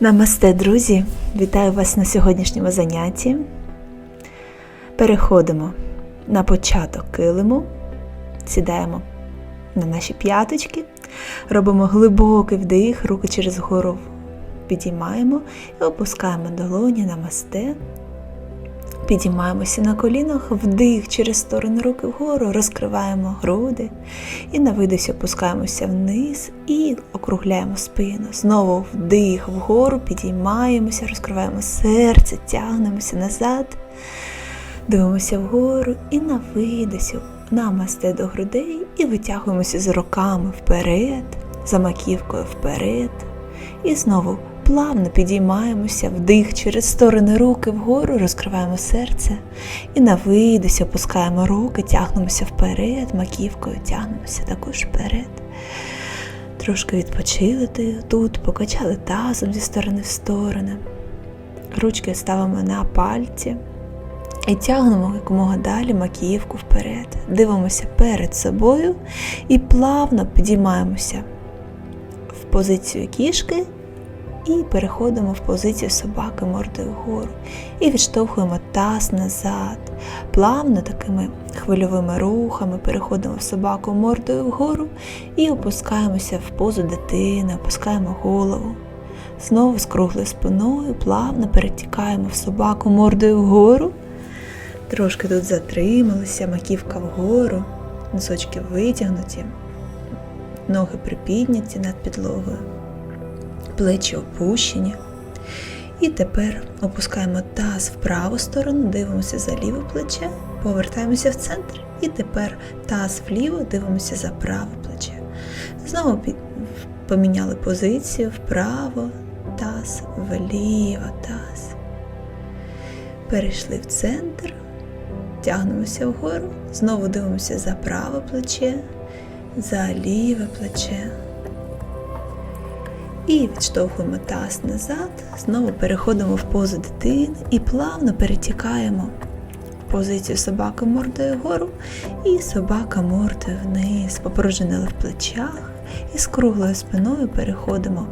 Намасте, друзі! Вітаю вас на сьогоднішньому занятті. Переходимо на початок килиму, сідаємо на наші п'яточки, робимо глибокий вдих, руки через гору підіймаємо і опускаємо долоні намасте. Підіймаємося на колінах, вдих через сторони руки вгору, розкриваємо груди і на видосі опускаємося вниз і округляємо спину. Знову вдих вгору, підіймаємося, розкриваємо серце, тягнемося назад, дивимося вгору і на видосі намасте до грудей і витягуємося з руками вперед, за маківкою вперед. І знову плавно підіймаємося, вдих через сторони руки вгору, розкриваємо серце і на видосі опускаємо руки, тягнемося вперед, маківкою тягнемося також вперед. Трошки відпочили тут, покачали тазом зі сторони в сторони. Ручки ставимо на пальці і тягнемо якомога далі макіївку вперед. Дивимося перед собою і плавно підіймаємося в позицію кішки і переходимо в позицію собаки мордою вгору. І відштовхуємо таз назад. Плавно такими хвильовими рухами переходимо в собаку мордою вгору і опускаємося в позу дитини, опускаємо голову. Знову з круглою спиною, плавно перетікаємо в собаку мордою вгору. Трошки тут затрималися, маківка вгору, носочки витягнуті, ноги припідняті над підлогою плечі опущені. І тепер опускаємо таз в праву сторону, дивимося за ліве плече, повертаємося в центр. І тепер таз вліво, дивимося за праве плече. Знову поміняли позицію вправо, таз, вліво, таз. Перейшли в центр, тягнемося вгору, знову дивимося за праве плече, за ліве плече. І відштовхуємо таз назад, знову переходимо в позу дитини і плавно перетікаємо позицію собаки мордою вгору і собака мордою вниз, попорожнили в плечах і з круглою спиною переходимо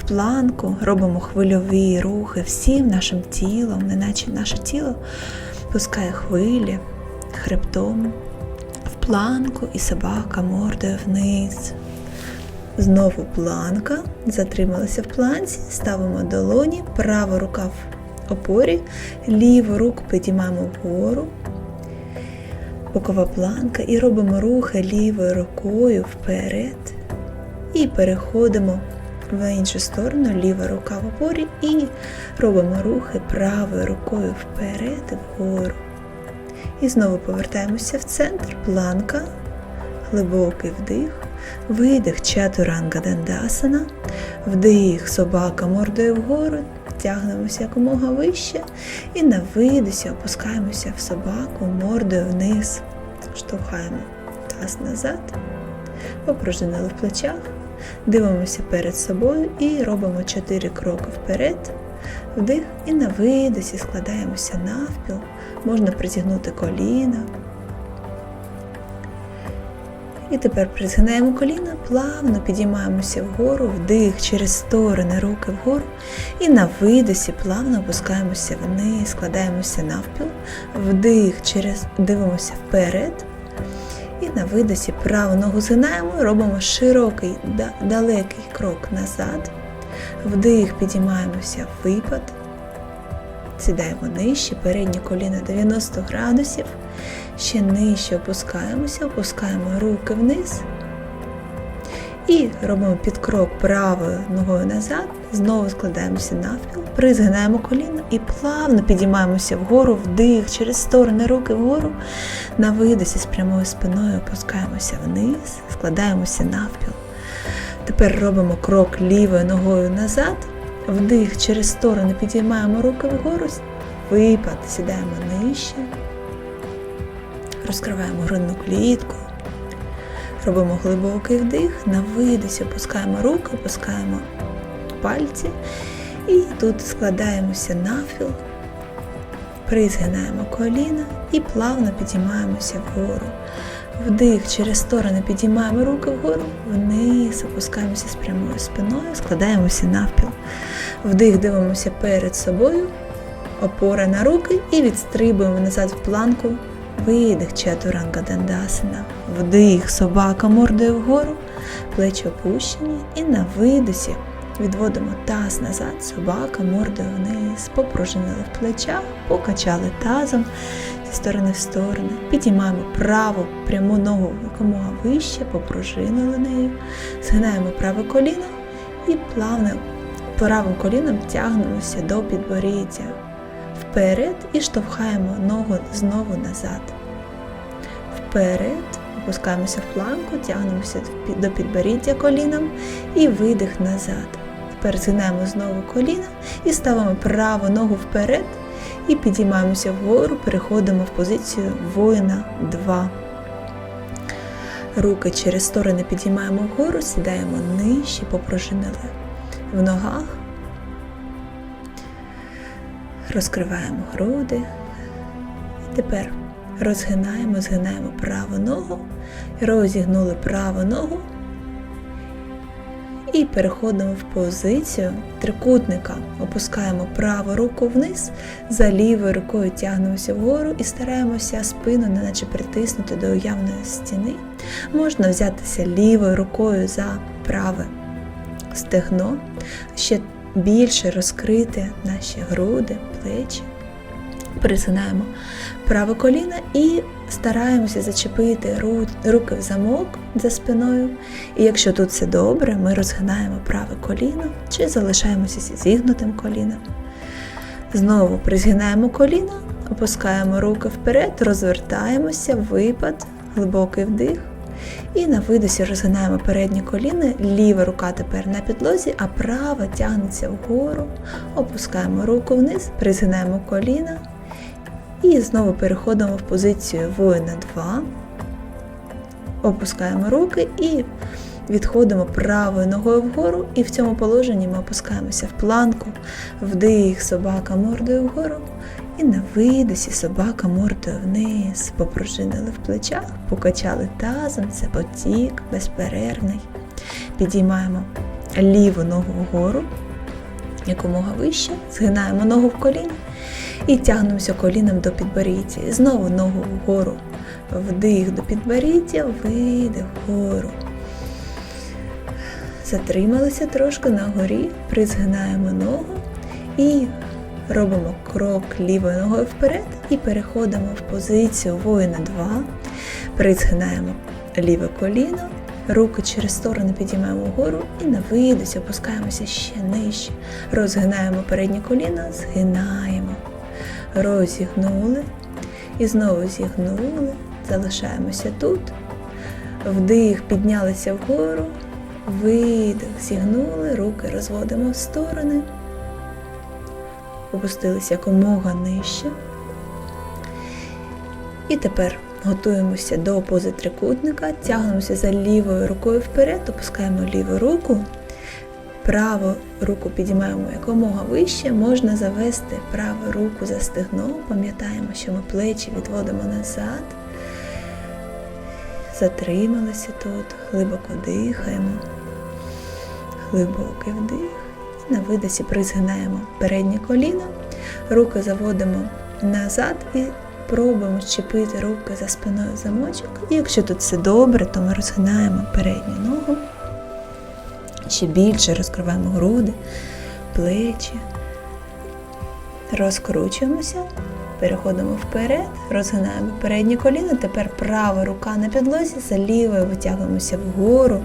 в планку, робимо хвильові рухи всім нашим тілом, неначе наше тіло пускає хвилі хребтом в планку і собака мордою вниз. Знову планка, затрималися в планці, ставимо долоні, права рука в опорі, ліву руку підіймаємо вгору, бокова планка. І робимо рухи лівою рукою вперед. І переходимо в іншу сторону, ліва рука в опорі, і робимо рухи правою рукою вперед і вгору. І знову повертаємося в центр, планка, глибокий вдих. Видих чатуранга дандасана, вдих собака мордою вгору, тягнемося якомога вище. І на видисі опускаємося в собаку мордою вниз, штовхаємо таз назад, опружинили в плечах, дивимося перед собою і робимо 4 кроки вперед, вдих і на видисі складаємося навпіл, можна притягнути коліна. І тепер призгинаємо коліна, плавно підіймаємося вгору, вдих через сторони, руки вгору. І на видосі плавно опускаємося вниз, складаємося навпіл, вдих, через дивимося вперед. І на видосі праву ногу згинаємо, робимо широкий, далекий крок назад. Вдих, підіймаємося випад. Сідаємо нижче, переднє коліно 90 градусів. Ще нижче опускаємося, опускаємо руки вниз. І робимо підкрок правою ногою назад, знову складаємося навпіл, призгинаємо коліно і плавно підіймаємося вгору, вдих, через сторони руки вгору. На видосі з прямою спиною опускаємося вниз, складаємося навпіл. Тепер робимо крок лівою ногою назад, вдих, через сторони підіймаємо руки вгору, випад, сідаємо нижче. Розкриваємо грудну клітку, робимо глибокий вдих, на видосі опускаємо руки, опускаємо пальці. І тут складаємося навпіл, призгинаємо коліна і плавно підіймаємося вгору. Вдих через сторони підіймаємо руки вгору, вниз, опускаємося з прямою спиною, складаємося навпіл. Вдих, дивимося перед собою, опора на руки і відстрибуємо назад в планку. Видих чатуранга дандасана. Вдих, собака мордою вгору, плечі опущені і на видосі відводимо таз назад, собака мордою вниз, попружинили в плечах, покачали тазом сторони в сторони. Підіймаємо праву пряму ногу якомога вище, попружинили нею, згинаємо праве коліно і плавно правим коліном тягнемося до підборіддя вперед і штовхаємо ногу знову назад. Вперед, опускаємося в планку, тягнемося до підборіддя коліном і видих назад. Тепер згинаємо знову коліна і ставимо праву ногу вперед і підіймаємося вгору, переходимо в позицію воїна 2. Руки через сторони підіймаємо вгору, сідаємо нижче, попружинили в ногах. Розкриваємо груди. І тепер розгинаємо, згинаємо праву ногу, розігнули праву ногу і переходимо в позицію трикутника. Опускаємо праву руку вниз, за лівою рукою тягнемося вгору і стараємося спину, неначе притиснути до уявної стіни. Можна взятися лівою рукою за праве стегно, ще більше розкрити наші груди, плечі. Присинаємо праве коліно і стараємося зачепити руки в замок за спиною. І якщо тут все добре, ми розгинаємо праве коліно чи залишаємося зі зігнутим коліном. Знову призгинаємо коліно, опускаємо руки вперед, розвертаємося, випад, глибокий вдих. І на видосі розгинаємо передні коліна, ліва рука тепер на підлозі, а права тягнеться вгору, опускаємо руку вниз, призгинаємо коліна. І знову переходимо в позицію воїна 2, опускаємо руки і відходимо правою ногою вгору, і в цьому положенні ми опускаємося в планку, вдих, собака мордою вгору. І на видосі собака мордою вниз, попружинили в плечах, покачали тазом, це потік безперервний. Підіймаємо ліву ногу вгору, якомога вище, згинаємо ногу в коліні і тягнемося коліном до підборіддя. Знову ногу вгору. Вдих до підборіддя, видих вгору. Затрималися трошки на горі, призгинаємо ногу і робимо крок лівою ногою вперед і переходимо в позицію воїна 2. Призгинаємо ліве коліно, руки через сторони підіймаємо вгору і на видосі опускаємося ще нижче. Розгинаємо переднє коліно, згинаємо розігнули і знову зігнули, залишаємося тут. Вдих, піднялися вгору, видих, зігнули, руки розводимо в сторони, опустилися якомога нижче. І тепер готуємося до пози трикутника, тягнемося за лівою рукою вперед, опускаємо ліву руку. Праву руку підіймаємо якомога вище, можна завести праву руку за стегно, пам'ятаємо, що ми плечі відводимо назад, затрималися тут, глибоко дихаємо, глибокий вдих. На видосі призгинаємо переднє коліно, руки заводимо назад і пробуємо щепити руки за спиною замочок. І якщо тут все добре, то ми розгинаємо передню ногу. Ще більше розкриваємо груди, плечі. Розкручуємося, переходимо вперед, розгинаємо переднє коліно. Тепер права рука на підлозі, за лівою витягуємося вгору,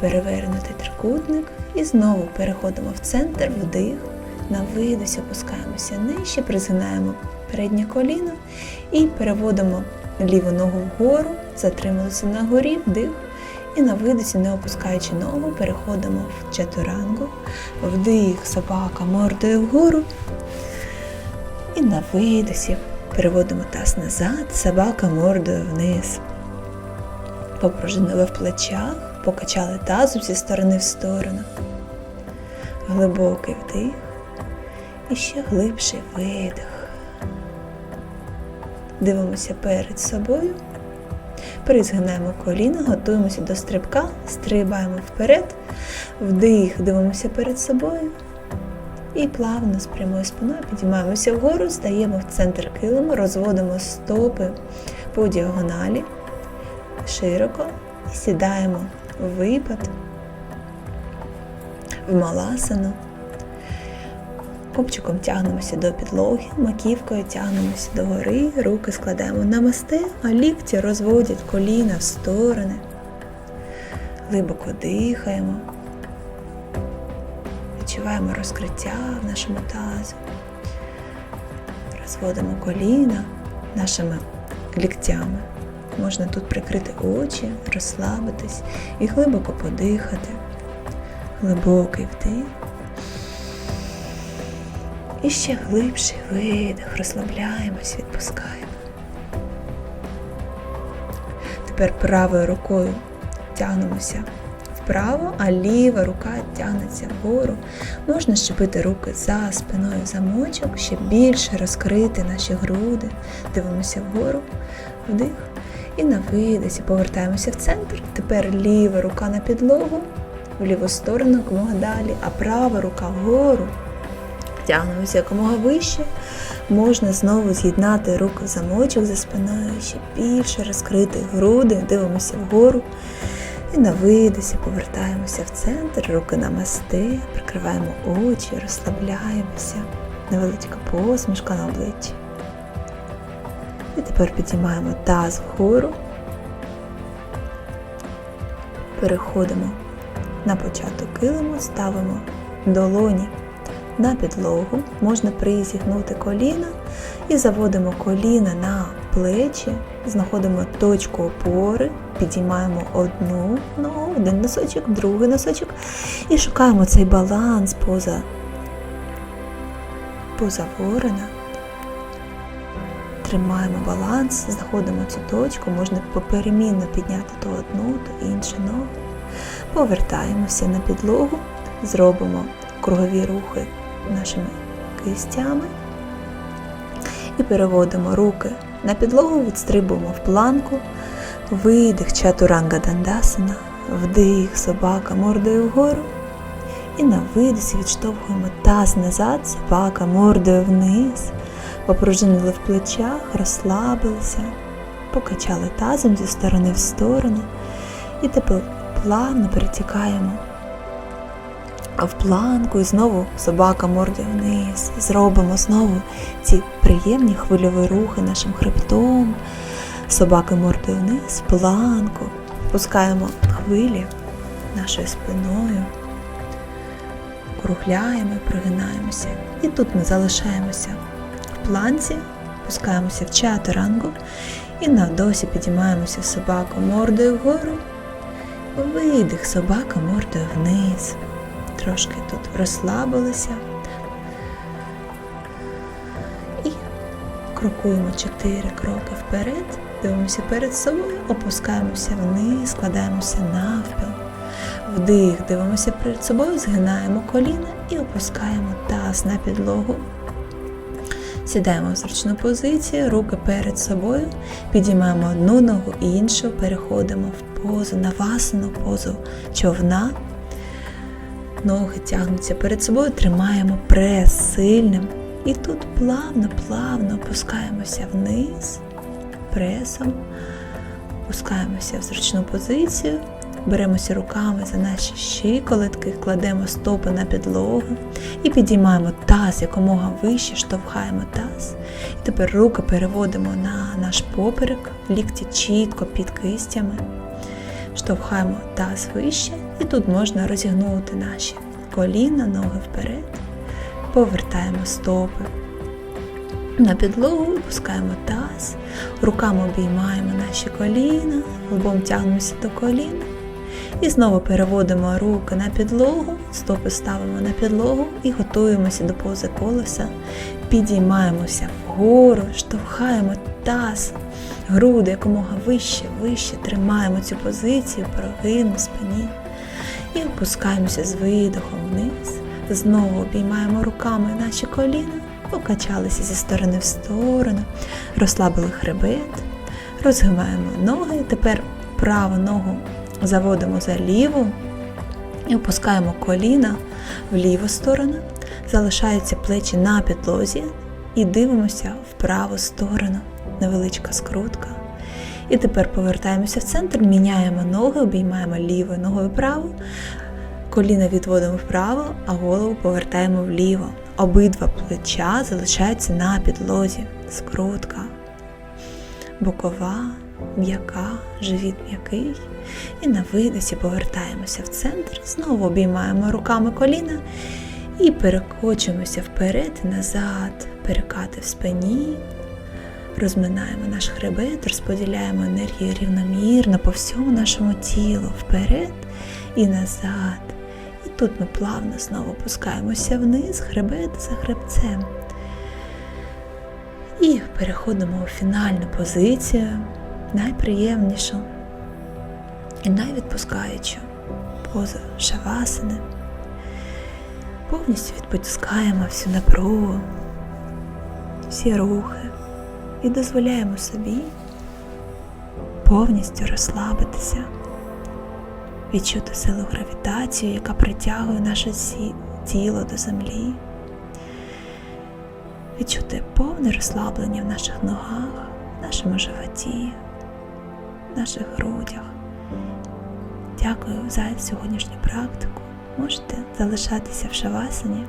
перевернутий трикутник. І знову переходимо в центр, вдих. На видосі опускаємося нижче, призгинаємо переднє коліно і переводимо ліву ногу вгору, затрималися на горі, вдих. І на видосі, не опускаючи ногу, переходимо в чатурангу, вдих, собака мордою вгору. І на видосі переводимо таз назад, собака мордою вниз. Попружинили в плечах, покачали тазом зі сторони в сторону. Глибокий вдих і ще глибший видих. Дивимося перед собою. Призгинаємо коліна, готуємося до стрибка, стрибаємо вперед, вдих, дивимося перед собою. І плавно з прямою спиною підіймаємося вгору, стаємо в центр килиму, розводимо стопи по діагоналі широко і сідаємо в випад, в маласану. Копчиком тягнемося до підлоги, маківкою тягнемося до гори, руки складаємо на масте, а лікті розводять коліна в сторони. Глибоко дихаємо. Відчуваємо розкриття в нашому тазу. Розводимо коліна нашими ліктями. Можна тут прикрити очі, розслабитись і глибоко подихати. Глибокий вдих. І ще глибший видих, розслабляємось, відпускаємо. Тепер правою рукою тягнемося вправо, а ліва рука тягнеться вгору. Можна щепити руки за спиною замочок, ще більше розкрити наші груди. Дивимося вгору, вдих. І на видисі повертаємося в центр. Тепер ліва рука на підлогу, в ліву сторону якомога далі, а права рука вгору. Тягнемося якомога вище. Можна знову з'єднати руки замочок за спиною, ще більше розкрити груди, дивимося вгору. І на видисі повертаємося в центр, руки на масте, прикриваємо очі, розслабляємося. Невеличка посмішка на обличчі. І тепер підіймаємо таз вгору. Переходимо на початок килиму, ставимо долоні на підлогу, можна призігнути коліна і заводимо коліна на плечі, знаходимо точку опори, підіймаємо одну ногу, один носочок, другий носочок і шукаємо цей баланс поза, поза ворона. Тримаємо баланс, знаходимо цю точку, можна поперемінно підняти то одну, то іншу ногу. Повертаємося на підлогу, зробимо кругові рухи нашими кистями. І переводимо руки на підлогу, відстрибуємо в планку, видих чатуранга дандасана, вдих, собака мордою вгору. І на видисі відштовхуємо таз назад, собака мордою вниз, попружинили в плечах, розслабилися, покачали тазом зі сторони в сторону. І тепер плавно перетікаємо в планку і знову собака мордою вниз. Зробимо знову ці приємні хвильові рухи нашим хребтом. Собаки мордою вниз, планку. Пускаємо хвилі нашою спиною, кругляємо, прогинаємося. І тут ми залишаємося в планці, пускаємося в чатурангу і на досі підіймаємося собаку мордою вгору. Видих, собака мордою вниз трошки тут розслабилися і крокуємо 4 кроки вперед, дивимося перед собою, опускаємося вниз, складаємося навпіл. Вдих, дивимося перед собою, згинаємо коліна і опускаємо таз на підлогу. Сідаємо в зручну позицію, руки перед собою, підіймаємо одну ногу і іншу, переходимо в позу, навасану позу човна. Ноги тягнуться перед собою, тримаємо прес сильним. І тут плавно-плавно опускаємося вниз, пресом, опускаємося в зручну позицію, беремося руками за наші щиколотки, кладемо стопи на підлогу і підіймаємо таз якомога вище, штовхаємо таз. І тепер руки переводимо на наш поперек, лікті чітко під кистями. Штовхаємо таз вище, і тут можна розігнути наші коліна, ноги вперед, повертаємо стопи. На підлогу опускаємо таз, руками обіймаємо наші коліна, лбом тягнемося до коліна. І знову переводимо руки на підлогу, стопи ставимо на підлогу і готуємося до пози колеса. Підіймаємося вгору, штовхаємо таз, груди якомога вище, вище, тримаємо цю позицію, прогин у спині. І опускаємося з видохом вниз. Знову обіймаємо руками наші коліна, покачалися зі сторони в сторону, розслабили хребет, Розгимаємо ноги. Тепер праву ногу заводимо за ліву і опускаємо коліна в ліву сторону. Залишаються плечі на підлозі і дивимося в праву сторону. Невеличка скрутка. І тепер повертаємося в центр, міняємо ноги, обіймаємо лівою ногою праву, коліна відводимо вправо, а голову повертаємо вліво. Обидва плеча залишаються на підлозі. Скрутка. Бокова, м'яка, живіт м'який. І на видосі повертаємося в центр, знову обіймаємо руками коліна і перекочуємося вперед і назад, перекати в спині. Розминаємо наш хребет, розподіляємо енергію рівномірно по всьому нашому тілу вперед і назад. І тут ми плавно знову опускаємося вниз, хребет за хребцем. І переходимо у фінальну позицію, найприємнішу і найвідпускаючу позу шавасани. Повністю відпускаємо всю напругу, всі рухи і дозволяємо собі повністю розслабитися, відчути силу гравітації, яка притягує наше тіло до землі, відчути повне розслаблення в наших ногах, в нашому животі, в наших грудях. Дякую за сьогоднішню практику. Можете залишатися в шавасані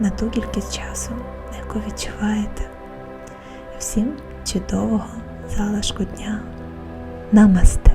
на ту кількість часу, яку відчуваєте. Всім чудового залишку дня. Намасте!